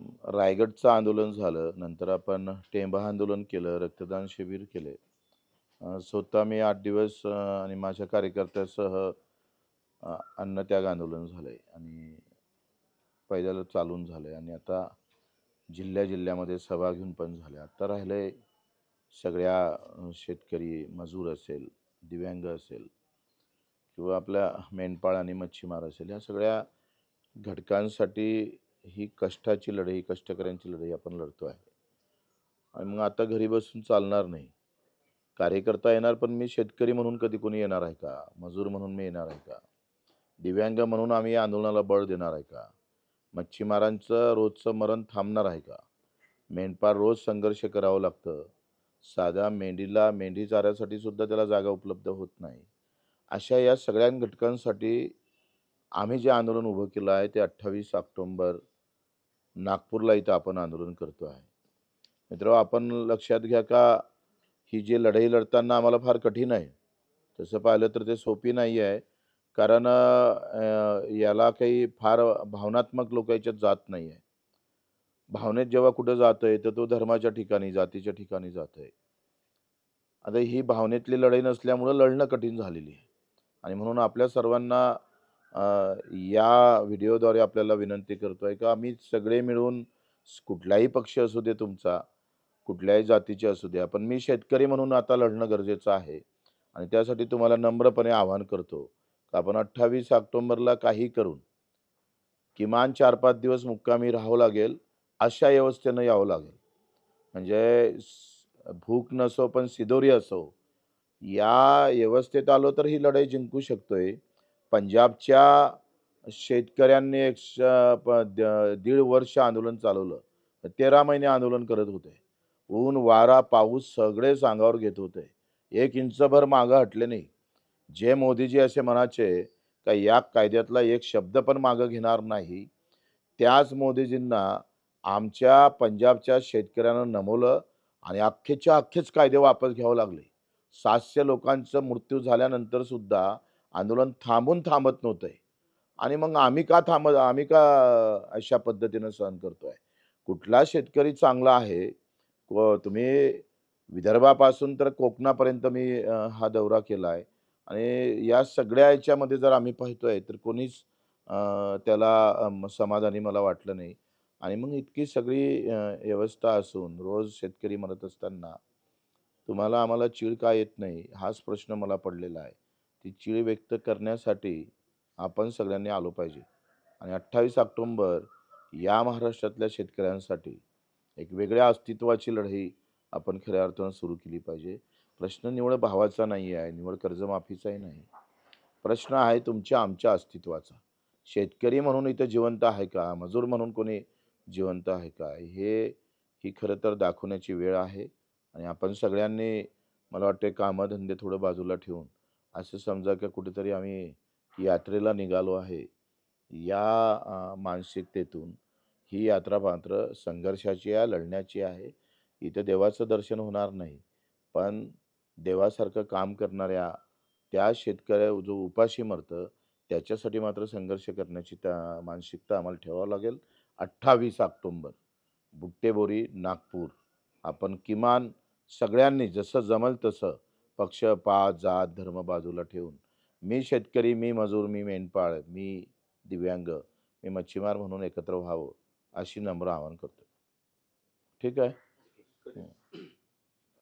रायगडचं आंदोलन झालं नंतर आपण टेंबा आंदोलन केलं रक्तदान शिबिर केले. स्वतः मी आठ दिवस आणि माझ्या कार्यकर्त्यासह अन्नत्याग आंदोलन झालं आहे आणि पहिल्याला चालून झालं आहे आणि आता जिल्ह्या जिल्ह्यामध्ये सभा घेऊन पण झाल्या. आता राहिलं आहे सगळ्या शेतकरी मजूर असेल दिव्यांग असेल किंवा आपल्या मेंढपाळ आणि मच्छीमार असेल ह्या सगळ्या घटकांसाठी ही कष्टाची लढाई कष्टकऱ्यांची लढाई आपण लढतो आहे. आणि मग आता घरी बसून चालणार नाही. कार्यकर्ता येणार पण मी शेतकरी म्हणून कधी कोणी येणार आहे का? मजूर म्हणून मी येणार आहे का? दिव्यांग म्हणून आम्ही या आंदोलनाला बळ देणार आहे का? मच्छीमारांचं रोजचं मरण थांबणार आहे का? मेंढपाळ रोज संघर्ष करावं लागतं. साध्या मेंढीला मेंढी चाऱ्यासाठी सुद्धा त्याला जागा उपलब्ध होत नाही. अशा या सगळ्या घटकांसाठी आम्ही जे आंदोलन उभं केलं आहे ते अठ्ठावीस ऑक्टोंबर नागपूरला इथं आपण आंदोलन करतो आहे. मित्र आपण लक्षात घ्या का ही जी लढाई लढताना आम्हाला फार कठीण आहे. तसं पाहिलं तर ते सोपी नाही आहे. कारण याला काही फार भावनात्मक लोक याच्यात जात नाही आहे. भावनेत जेव्हा कुठं जात आहे तर तो धर्माच्या ठिकाणी जातीच्या ठिकाणी जात आहे. आता ही भावनेतली लढाई नसल्यामुळं लढणं कठीण झालेली आहे. आणि म्हणून आपल्या सर्वांना या व्हिडिओद्वारे आपल्याला विनंती करतो आहे का आम्ही सगळे मिळून कुठलाही पक्ष असू दे तुमचा कुठल्याही जातीचे असू द्या पण मी शेतकरी म्हणून आता लढणं गरजेचं आहे आणि त्यासाठी तुम्हाला नम्रपणे आवाहन करतो का आपण अठ्ठावीस ऑक्टोंबरला काही करून किमान चार पाच दिवस मुक्कामी राहावं लागेल अशा व्यवस्थेनं यावं लागेल. म्हणजे भूक नसो पण सिदोरी असो या व्यवस्थेत आलो तर ही लढाई जिंकू शकतोय. पंजाबच्या शेतकऱ्यांनी एक श- द- दीड वर्ष आंदोलन चालवलं. तेरा महिने आंदोलन करत होते. ऊन वारा पाऊस सगळे सांगावर घेत होते. एक इंचभर मागं हटले नाही. जे मोदीजी असे म्हणायचे का या कायद्यातला एक शब्द पण मागं घेणार नाही त्याच मोदीजींना आमच्या पंजाबच्या शेतकऱ्यांना नमवलं आणि अख्खेच्या अख्खेच कायदे वापस घ्यावं लागले. सातशे लोकांचा मृत्यू झाल्यानंतर सुद्धा आंदोलन थांबून थांबत नव्हतंय. आणि मग आम्ही का थांबत आम्ही का अशा पद्धतीनं सहन करतोय? कुठला शेतकरी चांगला आहे? तुम्ही विदर्भापासून तर कोकणापर्यंत मी हा दौरा केला आहे आणि या सगळ्या याच्यामध्ये जर आम्ही पाहतोय तर कोणीच त्याला समाधानी मला वाटलं नाही. आणि मग इतकी सगळी व्यवस्था असून रोज शेतकरी मरत असताना तुम्हाला आम्हाला चीड का येत नाही? हाच प्रश्न मला पडलेला आहे. ती चिळी व्यक्त करण्यासाठी आपण सगळ्यांनी आलो पाहिजे. आणि अठ्ठावीस ऑक्टोंबर या महाराष्ट्रातल्या शेतकऱ्यांसाठी एक वेगळ्या अस्तित्वाची लढाई आपण खऱ्या अर्थानं सुरू केली पाहिजे. प्रश्न निवड भावाचा नाही आहे निवड कर्जमाफीचाही नाही. प्रश्न आहे तुमच्या आमच्या अस्तित्वाचा. शेतकरी म्हणून इथं जिवंत आहे का? मजूर म्हणून कोणी जिवंत आहे का? हे ही खरं तर दाखवण्याची वेळ आहे. आणि आपण सगळ्यांनी मला वाटते कामधंदे थोडं बाजूला ठेवून असं समजा की कुठेतरी आम्ही यात्रेला निघालो आहे. या मानसिकतेतून ही यात्रा मात्र संघर्षाची आहे लढण्याची आहे. इथं देवाचं दर्शन होणार नाही. पण देवासारखं काम करणाऱ्या त्या शेतकऱ्या जो उपाशी मरतं त्याच्यासाठी मात्र संघर्ष करण्याची त्या मानसिकता आम्हाला ठेवावं लागेल. अठ्ठावीस ऑक्टोंबर बुट्टेबोरी नागपूर. आपण किमान सगळ्यांनी जसं जमल तसं पक्ष पा जात धर्म बाजूला ठेवून. मी शेतकरी मी मजूर मी मेंढपाळ मी दिव्यांग मी मच्छीमार म्हणून एकत्र व्हावं अशी नम्र आवाहन करतो ठीक आहे?